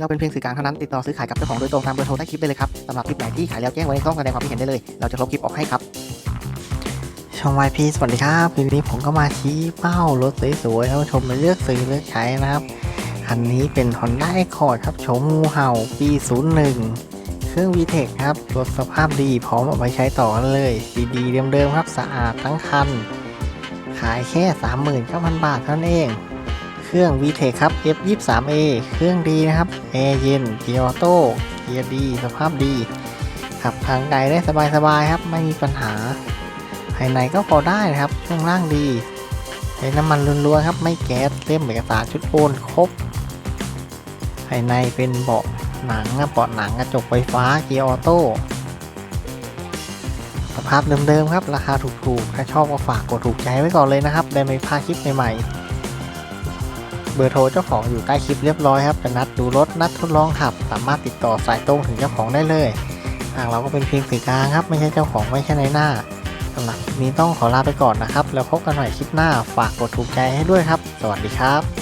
เราเป็นเพียงสื่อกลางเท่านั้นติดต่อซื้อขายกับเจ้าของโดยตรงตามเบอร์โทรใต้คลิปได้เลยครับสำหรับคลิปไหนที่ขายแล้วแจ้งไว้ในช่องแสดงความคิดเห็นได้เลย เราจะลบคลิปออกให้ครับช่องวายพีสวัสดีครับทีนี้ผมก็มาชี้เป้ารถสวยๆให้ผู้ชมมาเลือกซื้อเลือกใช้นะครับคันนี้เป็น Honda Accord ครับโฉมงูเห่าปี 01 เครื่อง VTEC ครับรถสภาพดีพร้อมเอาไปใช้ต่อเลย ดีๆเดิมๆครับสะอาดทั้งคัน ขายแค่ 39,000 บาทเท่านั้นเอง เครื่อง VTEC ครับ F23A เครื่องดีนะครับ แอร์เย็น เกียร์ออโต้เกียร์ดี สภาพดี ขับทางไกลได้สบายๆครับ ไม่มีปัญหา ภายในก็พอได้นะครับช่วงล่างดีใช้น้ำมันล้วนๆครับ ไม่แก๊สเล่มเอกสารชุดโอนครบ ภายในเป็นเบาะหนังนะเบาะหนังกระจกไฟฟ้าเกียร์ออโต้สภาพเดิมๆครับ ราคาถูกๆ ถ้าชอบก็ฝากกดถูกใจไว้ก่อนเลยนะครับ ได้ไม่พลาดคลิปใหม่ๆ เบอร์โทรเจ้าของอยู่ใต้คลิปเรียบร้อยครับจะนัดดูรถนัดทดลองขับ สามารถติดต่อสายตรงถึงเจ้าของได้เลยทางเราก็เป็นเพียงสื่อกลางครับ ไม่ใช่เจ้าของไม่ใช่ในหน้าสำหรับนี้ต้องขอลาไปก่อนนะครับ แล้วพบกันใหม่คลิปหน้าฝากกดถูกใจให้ด้วยครับ สวัสดีครับ